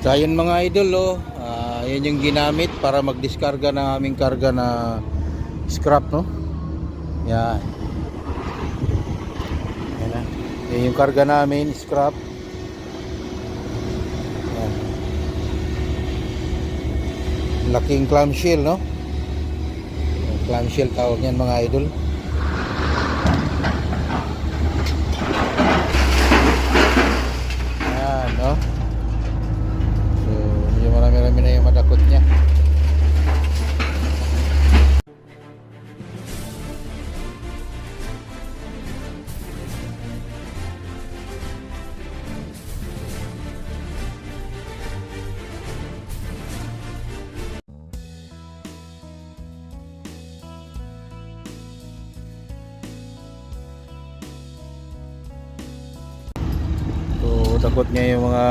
So ayun mga idol oh, Ah, yan yung ginamit para magdiskarga ng aming karga na scrap no. Yan. Yan. Yan yung karga namin, scrap. Yan. Laking clamshell no. Clamshell tawag niyan mga idol. Yan no. Marami-rami na yung madakot niya. So, takot niya yung mga